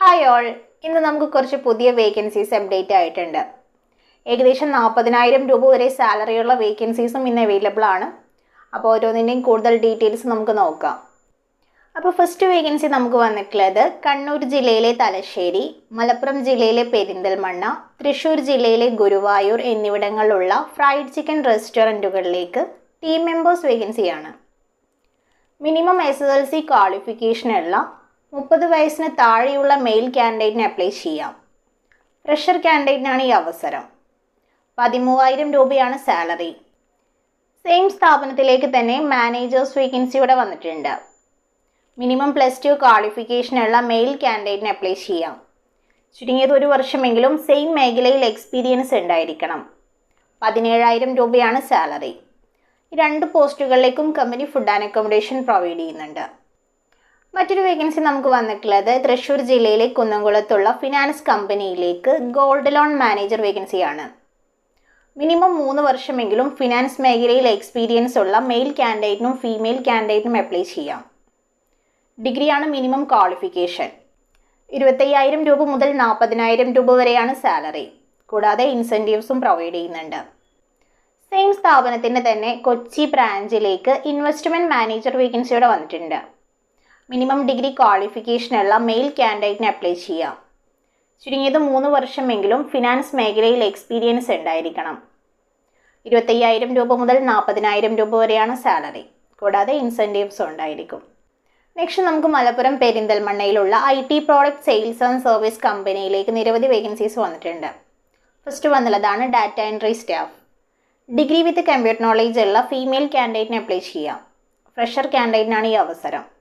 Hi all ഇന്ന് നമുക്ക് കുറച്ച് പുതിയ വേക്കൻസീസ് അപ്ഡേറ്റ് ആയിട്ടുണ്ട്. ഏകദേശം നാൽപ്പതിനായിരം രൂപ വരെ സാലറിയുള്ള വേക്കൻസീസും ഇന്ന് അവൈലബിൾ ആണ്. അപ്പോൾ ഓരോന്നിന്റെയും കൂടുതൽ ഡീറ്റെയിൽസ് നമുക്ക് നോക്കാം. അപ്പോൾ ഫസ്റ്റ് വേക്കൻസി നമുക്ക് വന്നിട്ടുള്ളത് കണ്ണൂർ ജില്ലയിലെ തലശ്ശേരി മലപ്പുറം ജില്ലയിലെ പെരിന്തൽമണ്ണ തൃശ്ശൂർ ജില്ലയിലെ ഗുരുവായൂർ എന്നിവിടങ്ങളിലുള്ള ഫ്രൈഡ് ചിക്കൻ റെസ്റ്റോറന്റുകളിലേക്ക് ടീം മെമ്പേഴ്സ് വേക്കൻസിയാണ് minimum S S L C ക്വാളിഫിക്കേഷനുള്ള മുപ്പത് വയസ്സിന് താഴെയുള്ള മെയിൽ കാൻഡിഡേറ്റിന് അപ്ലൈ ചെയ്യാം. ഫ്രഷർ കാൻഡിഡേറ്റിനാണ് ഈ അവസരം. പതിമൂവായിരം രൂപയാണ് സാലറി. സെയിം സ്ഥാപനത്തിലേക്ക് തന്നെ മാനേജേഴ്സ് വേക്കൻസിയോടെ വന്നിട്ടുണ്ട്. മിനിമം പ്ലസ് ടു ക്വാളിഫിക്കേഷനുള്ള മെയിൽ കാൻഡിഡേറ്റിന് അപ്ലൈ ചെയ്യാം. ചുരുങ്ങിയത് ഒരു വർഷമെങ്കിലും സെയിം മേഖലയിൽ എക്സ്പീരിയൻസ് ഉണ്ടായിരിക്കണം. പതിനേഴായിരം രൂപയാണ് സാലറി. രണ്ട് പോസ്റ്റുകളിലേക്കും company food and accommodation provide ചെയ്യുന്നുണ്ട്. മറ്റൊരു വേക്കൻസി നമുക്ക് വന്നിട്ടുള്ളത് തൃശ്ശൂർ ജില്ലയിലെ കുന്നംകുളത്തുള്ള ഫിനാൻസ് കമ്പനിയിലേക്ക് ഗോൾഡ് ലോൺ മാനേജർ വേക്കൻസിയാണ് മിനിമം മൂന്ന് വർഷമെങ്കിലും ഫിനാൻസ് മേഖലയിൽ എക്സ്പീരിയൻസ് ഉള്ള മെയിൽ കാൻഡിഡേറ്റിനും ഫീമെയിൽ കാൻഡിഡേറ്റിനും അപ്ലൈ ചെയ്യാം. ഡിഗ്രിയാണ് മിനിമം ക്വാളിഫിക്കേഷൻ ഇരുപത്തയ്യായിരം രൂപ മുതൽ നാൽപ്പതിനായിരം രൂപ വരെയാണ് സാലറി കൂടാതെ ഇൻസെന്റീവ്സും പ്രൊവൈഡ് ചെയ്യുന്നുണ്ട്. സെയിം സ്ഥാപനത്തിന്റെ തന്നെ കൊച്ചി ബ്രാഞ്ചിലേക്ക് ഇൻവെസ്റ്റ്മെന്റ് മാനേജർ വേക്കൻസിയോടെ വന്നിട്ടുണ്ട്. മിനിമം ഡിഗ്രി ക്വാളിഫിക്കേഷനുള്ള മെയിൽ ക്യാൻഡിഡേറ്റിന് അപ്ലൈ ചെയ്യാം. ചുരുങ്ങിയത് മൂന്ന് വർഷമെങ്കിലും ഫിനാൻസ് മേഖലയിൽ എക്സ്പീരിയൻസ് ഉണ്ടായിരിക്കണം. ഇരുപത്തയ്യായിരം രൂപ മുതൽ നാൽപ്പതിനായിരം രൂപ വരെയാണ് സാലറി കൂടാതെ ഇൻസെന്റീവ്സ് ഉണ്ടായിരിക്കും. നെക്സ്റ്റ് നമുക്ക് Malappuram പെരിന്തൽമണ്ണയിലുള്ള I T product sales and service കമ്പനിയിലേക്ക് നിരവധി വേക്കൻസീസ് വന്നിട്ടുണ്ട്. First വന്നുള്ളതാണ് data entry staff degree with computer knowledge ഉള്ള ഫീമെയിൽ കാൻഡിഡേറ്റിന് അപ്ലൈ ചെയ്യാം. ഫ്രഷർ കാൻഡിഡേറ്റിനാണ് ഈ അവസരം.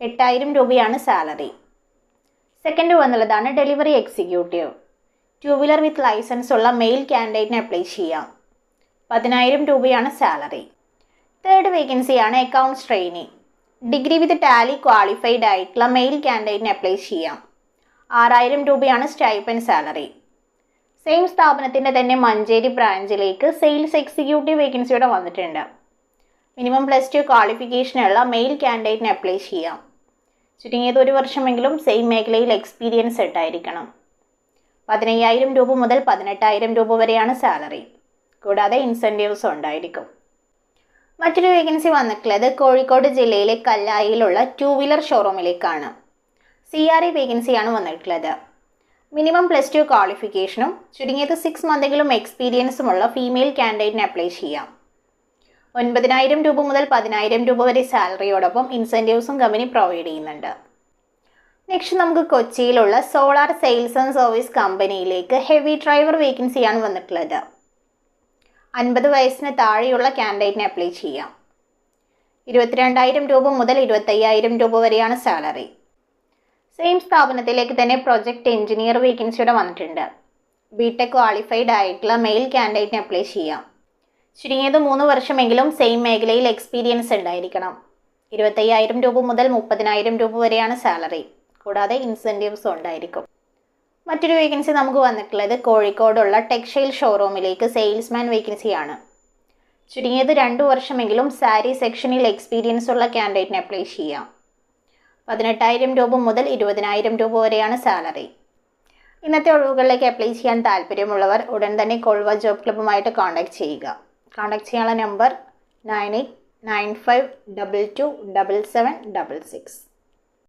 എട്ടായിരം രൂപയാണ് salary. Second വന്നുള്ളതാണ് delivery executive. Two wheeler with licence ഉള്ള മെയിൽ ക്യാൻഡിഡേറ്റിന് അപ്ലൈ ചെയ്യാം. പതിനായിരം രൂപയാണ് സാലറി. തേർഡ് വേക്കൻസിയാണ് accounts trainee. Degree with Tally qualified ആയിട്ടുള്ള മെയിൽ ക്യാൻഡിഡേറ്റിന് അപ്ലൈ ചെയ്യാം. ആറായിരം രൂപയാണ് സ്റ്റൈപ്പൻ സാലറി. സെയിം സ്ഥാപനത്തിന്റെ തന്നെ മഞ്ചേരി ബ്രാഞ്ചിലേക്ക് സെയിൽസ് എക്സിക്യൂട്ടീവ് വേക്കൻസിയോടെ വന്നിട്ടുണ്ട്. മിനിമം പ്ലസ് ടു ക്വാളിഫിക്കേഷനുള്ള മെയിൽ ക്യാൻഡിഡേറ്റിന് അപ്ലൈ ചെയ്യാം. ചുരുങ്ങിയത് ഒരു വർഷമെങ്കിലും സെയിം മേഖലയിൽ എക്സ്പീരിയൻസ് ഉണ്ടായിരിക്കണം പതിനയ്യായിരം രൂപ മുതൽ പതിനെട്ടായിരം രൂപ വരെയാണ് സാലറി കൂടാതെ ഇൻസെന്റീവ്സ് ഉണ്ടായിരിക്കും. മറ്റൊരു വേക്കൻസി വന്നിട്ടുള്ളത് കോഴിക്കോട് ജില്ലയിലെ കല്ലായിലുള്ള ടു വീലർ ഷോറൂമിലേക്കാണ് സി ആർ ഇ വേക്കൻസിയാണ് വന്നിട്ടുള്ളത്. മിനിമം പ്ലസ് ടു ക്വാളിഫിക്കേഷനും ചുരുങ്ങിയത് സിക്സ് മന്തെങ്കിലും എക്സ്പീരിയൻസുമുള്ള ഫീമെയിൽ കാൻഡിഡേറ്റിന് അപ്ലൈ ചെയ്യാം. ഒൻപതിനായിരം രൂപ മുതൽ പതിനായിരം രൂപ വരെ സാലറിയോടൊപ്പം ഇൻസെന്റീവ്സും കമ്പനി പ്രൊവൈഡ് ചെയ്യുന്നുണ്ട്. നെക്സ്റ്റ് നമുക്ക് കൊച്ചിയിലുള്ള സോളാർ സെയിൽസ് ആൻഡ് സർവീസ് കമ്പനിയിലേക്ക് ഹെവി ഡ്രൈവർ വേക്കൻസിയാണ് വന്നിട്ടുള്ളത്. അൻപത് വയസ്സിന് താഴെയുള്ള കാൻഡിഡേറ്റിനെ അപ്ലൈ ചെയ്യാം. ഇരുപത്തിരണ്ടായിരം രൂപ മുതൽ ഇരുപത്തയ്യായിരം രൂപ വരെയാണ് സാലറി. സെയിം സ്ഥാപനത്തിലേക്ക് തന്നെ പ്രൊജക്ട് എഞ്ചിനീയർ വേക്കൻസിയുടെ വന്നിട്ടുണ്ട്. ബിടെക് ക്വാളിഫൈഡ് ആയിട്ടുള്ള മെയിൽ കാൻഡിഡേറ്റിന് അപ്ലൈ ചെയ്യാം. ചുരുങ്ങിയത് മൂന്ന് വർഷമെങ്കിലും സെയിം മേഖലയിൽ എക്സ്പീരിയൻസ് ഉണ്ടായിരിക്കണം. ഇരുപത്തയ്യായിരം രൂപ മുതൽ മുപ്പതിനായിരം രൂപ വരെയാണ് സാലറി കൂടാതെ ഇൻസെന്റീവ്സും ഉണ്ടായിരിക്കും. മറ്റൊരു വേക്കൻസി നമുക്ക് വന്നിട്ടുള്ളത് കോഴിക്കോടുള്ള ടെക്സ്റ്റൈൽ ഷോറൂമിലേക്ക് സെയിൽസ്മാൻ വേക്കൻസിയാണ് ചുരുങ്ങിയത് രണ്ട് വർഷമെങ്കിലും സാരി സെക്ഷനിൽ എക്സ്പീരിയൻസ് ഉള്ള ക്യാൻഡിഡേറ്റിന് അപ്ലൈ ചെയ്യാം. പതിനെട്ടായിരം രൂപ മുതൽ ഇരുപതിനായിരം രൂപ വരെയാണ് സാലറി ഇന്നത്തെ ഒഴിവുകളിലേക്ക് അപ്ലൈ ചെയ്യാൻ താല്പര്യമുള്ളവർ ഉടൻ തന്നെ കോൾവ ജോബ് ക്ലബ്ബുമായിട്ട് കോൺടാക്ട് ചെയ്യുക. കോൺടാക്ട് ചെയ്യാനുള്ള number nine eight nine five double two double seven double six